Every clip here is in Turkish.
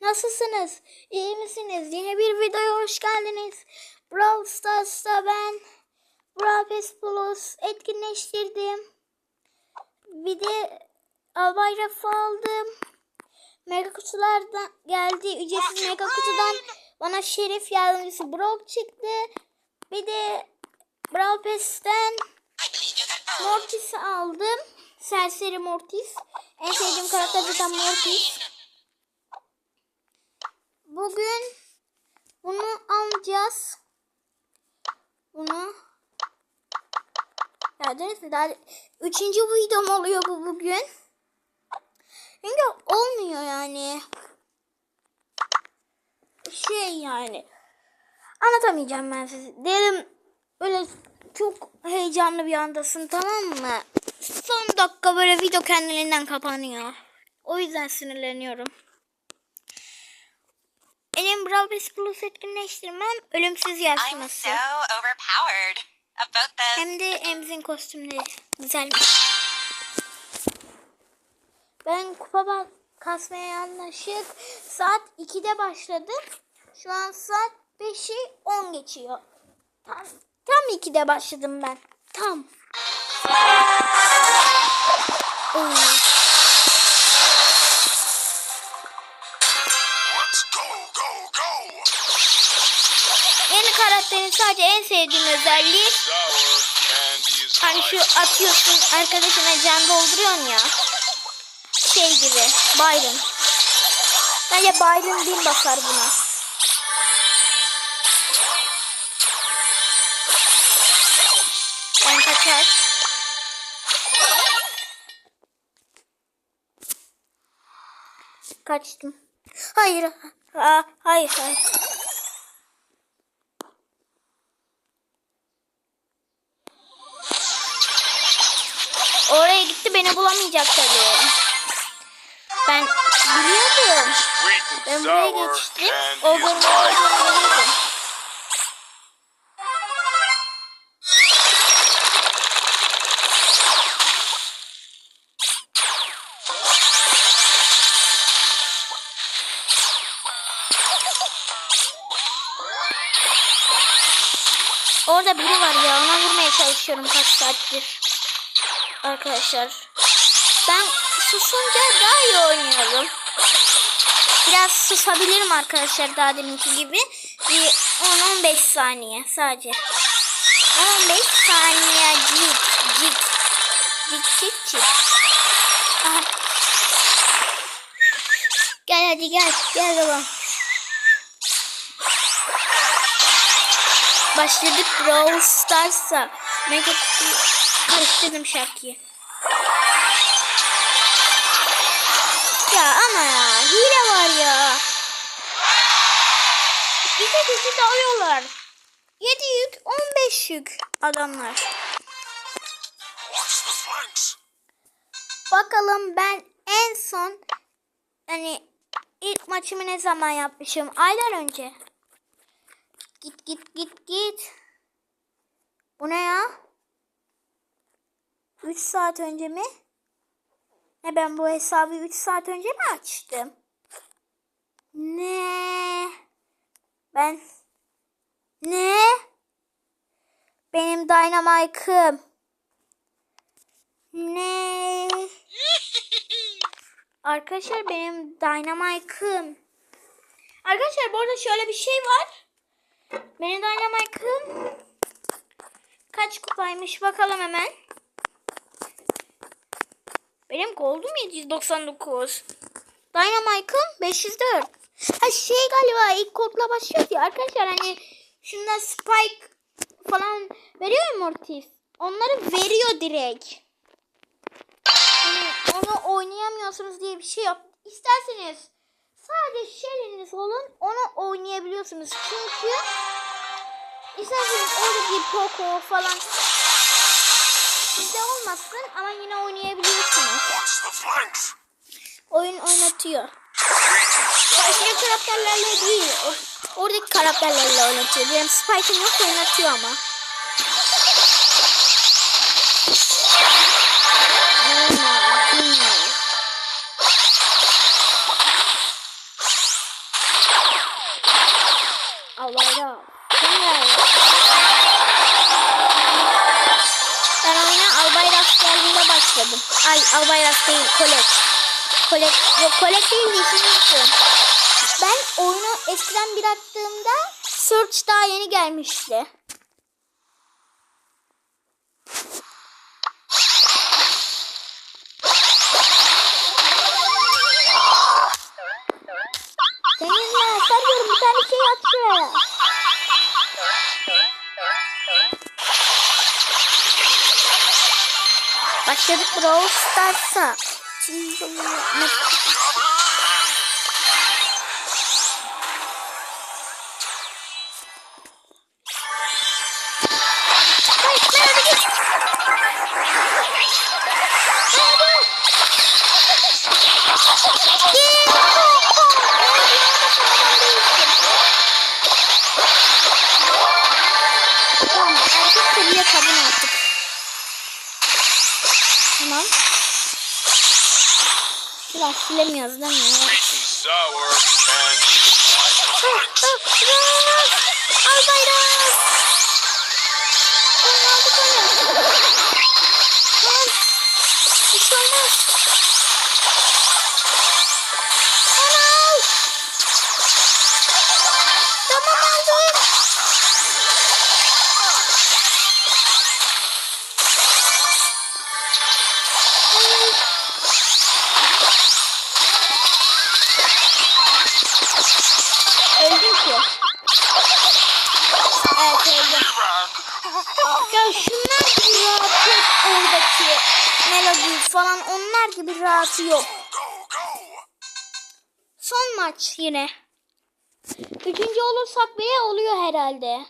Nasılsınız? İyi misiniz? Yeni bir videoya hoş geldiniz. Brawl Stars'ta ben Brawl Pass Plus etkinleştirdim. Bir de albay rafı aldım. Mega kutulardan geldi. Ücretsiz mega kutudan bana şerif yardımcısı Brock çıktı. Bir de Brawl Pass'ten Mortis'i aldım. Serseri Mortis. En sevdiğim karakter zaten Mortis. Bugün bunu alacağız. Bunu Gördünüz mü? Daha üçüncü videom oluyor bu bugün. Çünkü olmuyor yani. Şey yani. Anlatamayacağım ben size. Dedim böyle çok heyecanlı bir andasın tamam mı? Son dakika böyle video kendiliğinden kapanıyor. O yüzden sinirleniyorum. Benim Brawl Pass etkinleştirmem ölümsüz I'm yarışması. so overpowered. Hem de Emzin kostümleri güzelmiş. Ben kupa kasmaya yanlışık saat 2'de başladım. Şu an saat 5'i 10 geçiyor. Tam, tam 2'de başladım ben. Tam. Sevdiğim özelliği hani şu atıyorsun arkadaşına can dolduruyorsun ya. Şey gibi Byron. Bence Byron bin basar buna. Ben kaçar. Kaçtım. Hayır. Aa, hayır hayır. Gitti beni bulamayacak tabii. Ben biliyordum. Ben buraya geçtim. O olduğunu biliyordum. Orada biri var ya ona vurmaya çalışıyorum kaç saattir. Arkadaşlar. Ben susunca daha iyi oynuyorum. Biraz susabilirim arkadaşlar daha deminki gibi. Bir 10-15 saniye sadece. 15 saniye cik cik. Cik cik cik. Aha. Gel hadi gel. Gel babam. Başladık Brawl Stars'a. Mega karıştırdım şarkıyı. Ya ama ya hile var ya. İki kişi dalıyorlar. 7 yük 15 yük adamlar. Bakalım ben en son hani ilk maçımı ne zaman yapmışım? Aylar önce. Git git git git. Bu ne ya? 3 saat önce mi? Ne ben bu hesabı 3 saat önce mi açtım? Ne? Ben ne? Benim Dynamite'ım. Ne? Arkadaşlar benim Dynamite'ım. Arkadaşlar bu arada şöyle bir şey var. Benim Dynamite'ım kaç kupaymış bakalım hemen. Benim gold'um 799. Dynamite'ım 504. Ha şey galiba ilk kodla başlıyor ya arkadaşlar hani şunda spike falan veriyor ya Mortis. Onları veriyor direkt. Yani onu oynayamıyorsunuz diye bir şey yok. İsterseniz sadece Shelly'niz olun onu oynayabiliyorsunuz. Çünkü isterseniz oradaki Poco falan sizde olmasın ama yine oynayabiliyorsunuz. Oyun oynatıyor. Başka karakterlerle değil. oradaki karakterlerle oynatıyor. Benim Spike'ım yok oynatıyor ama. Hmm, hmm. Başladım. Ay Albayrak değil Kolet. Kolet yok Kolet değil ismini unuttum. Ben oyunu eskiden bıraktığımda Search daha yeni gelmişti. Brawl Stars'a. Biraz silemiyoruz değil mi? Sweet Ya şunlar gibi rahat yok oradaki melodi falan onlar gibi rahatı yok. Son maç yine. Üçüncü olursak bile oluyor herhalde.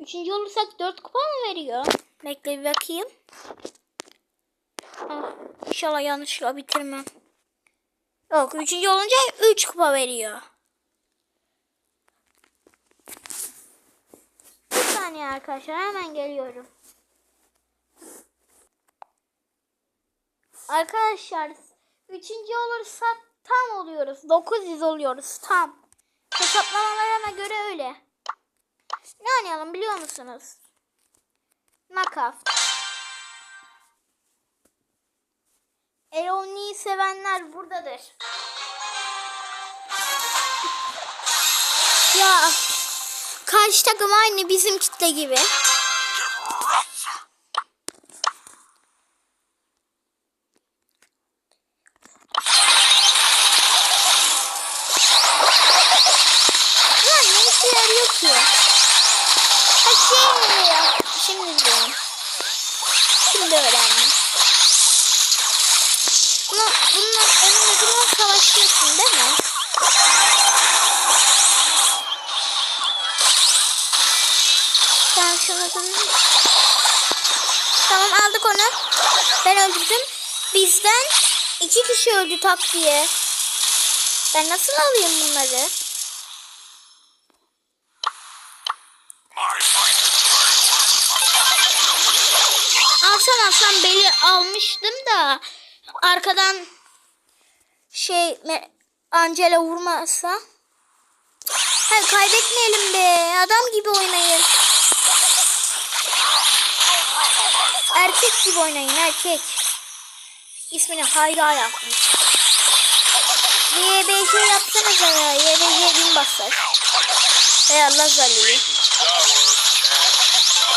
Üçüncü olursak dört kupa mı veriyor? Bekle bir bakayım. Ah, inşallah yanlışlıkla bitirmem. Yok üçüncü olunca üç kupa veriyor. Saniye arkadaşlar hemen geliyorum. Arkadaşlar üçüncü olursak tam oluyoruz. 900 oluyoruz tam. Hesaplamalarına göre öyle. Ne oynayalım biliyor musunuz? Knockout. Eroni'yi sevenler buradadır. Ya karşı takım aynı bizim kitle gibi. Ya ne işe yarıyor ki? Ha şey, şimdi diyorum. Şimdi öğrendim. Bunu, bununla önünde durma savaşıyorsun değil mi? Şunu. Tamam aldık onu. Ben öldürdüm. Bizden iki kişi öldü tak diye. Ben nasıl alayım bunları? Alsam alsam beli almıştım da arkadan şey Angela vurmazsa. Hayır kaybetmeyelim be. Adam gibi oynayın. Erkek gibi oynayın erkek. İsmini Hayra yapmış. YBJ yapsanıza ya. YBJ bin basar. And sour and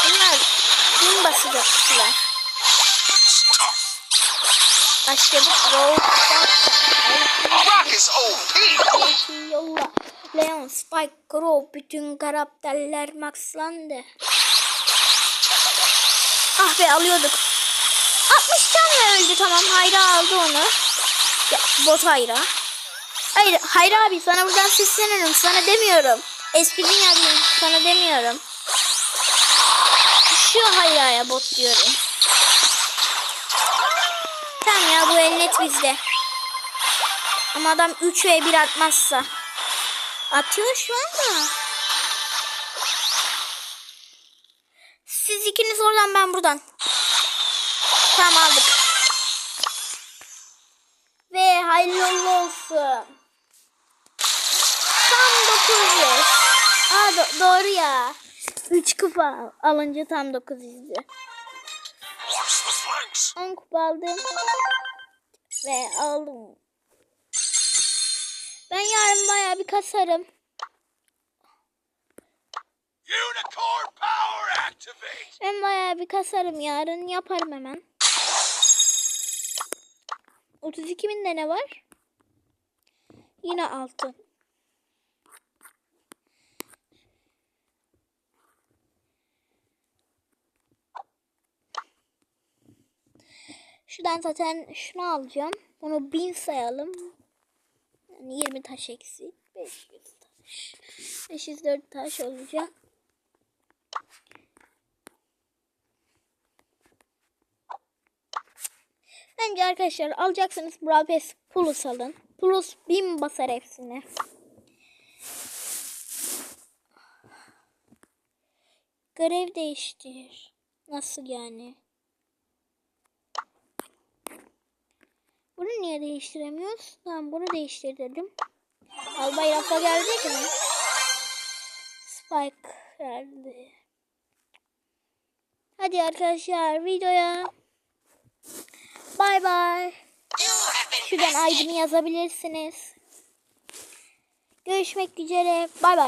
Bunlar bin basacaklar. Ulti yolla. Leon, Spike, Crow bütün karakterler maxlandı. Ah be alıyorduk. 60 tane öldü tamam. Hayra aldı onu. Ya, bot Hayra. Hayır Hayra abi sana buradan sesleniyorum. Sana demiyorum. Eski dünyadayım. Sana demiyorum. Şu Hayra'ya bot diyorum. Tamam ya bu el net bizde. Ama adam 3 ve 1 atmazsa. Atıyor şu anda. Oradan ben buradan. Tamam aldık. Ve hayırlı olsun. Tam 900. Abi Do- doğru ya. 3 kupa al- alınca tam 900'dü. Watch the flanks. 10 kupa aldım. Ve aldım. Ben yarın bayağı bir kasarım. Unicorn power activate. Ben bayağı bir kasarım yarın. Yaparım hemen. 32 binde ne var? Yine altın. Şuradan zaten şunu alacağım. Onu 1000 sayalım. Yani 20 taş eksik. 500 taş. 504 taş olacak. Bence arkadaşlar alacaksanız Brawl Pass Plus alın. Plus 1000 basar hepsine. Görev değiştir. Nasıl yani? Bunu niye değiştiremiyoruz? Tamam bunu değiştir dedim. Albay Rafa gelecek mi? Spike geldi. Hadi arkadaşlar videoya. Bay bay. Şuradan aydını yazabilirsiniz. Görüşmek üzere. Bay bay.